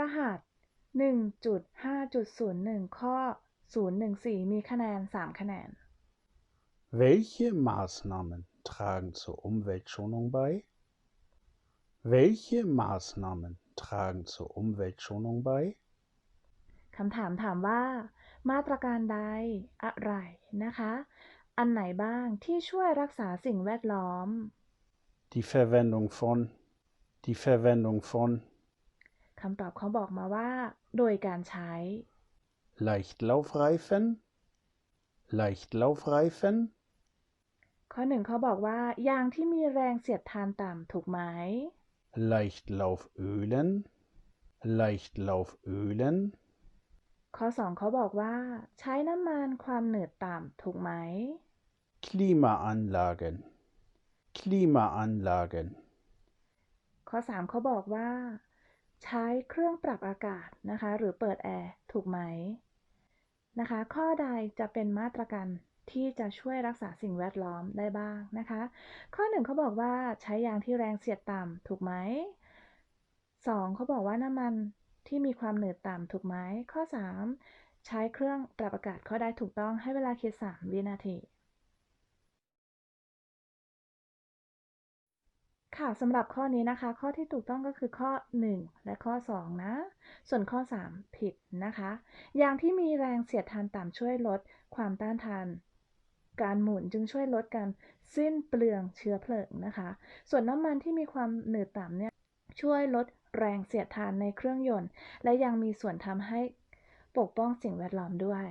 รหัส 1.5.01 ข้อ 014 มีคะแนน 3 คะแนน Welche Maßnahmen tragen zur Umweltschonung bei? Welche Maßnahmen tragen zur Umweltschonung bei? คำถามถามว่า มาตรการใดอะไรนะคะ อันไหนบ้างที่ช่วยรักษาสิ่งแวดล้อม Die Verwendung von, die Verwendung von คำตอบเขาบอกมาว่า โดยการใช้ Leichtlaufreifen, Leichtlaufreifen, ข้อหนึ่งเขาบอกว่ายางที่มีแรงเสียดทานต่ำถูกไหม Leichtlaufölen, Leichtlaufölen, ข้อสองเขาบอกว่า ใช้น้ำมันความหนืดต่ำถูกไหม Klimaanlagen, Klimaanlagen, ข้อสามเขาบอกว่าใช้เครื่องปรับอากาศนะคะ หรือเปิดแอร์ถูกไหมนะคะ ข้อใดจะเป็นมาตรการที่จะช่วยรักษาสิ่งแวดล้อมได้บ้างนะคะ ข้อหนึ่งเขาบอกว่าใช้ยางที่แรงเสียดต่ำถูกไหมสองเขาบอกว่าน้ำมันที่มีความหนืดต่ำถูกไหมข้อสามใช้เครื่องปรับอากาศข้อใดถูกต้องให้เวลาคิดสามวินาที ค่ะสำหรับข้อนี้นะคะ ข้อที่ถูกต้องก็คือข้อ 1 และข้อ 2 นะ ส่วนข้อ 3 ผิดนะคะ ยางที่มีแรงเสียดทานต่ำช่วยลดความต้านทานการหมุนจึงช่วยลดการสิ้นเปลืองเชื้อเพลิงนะคะ ส่วนน้ำมันที่มีความหนืดต่ำเนี่ยช่วยลดแรงเสียดทานในเครื่องยนต์ และยังมีส่วนทำให้ปกป้องสิ่งแวดล้อมด้วย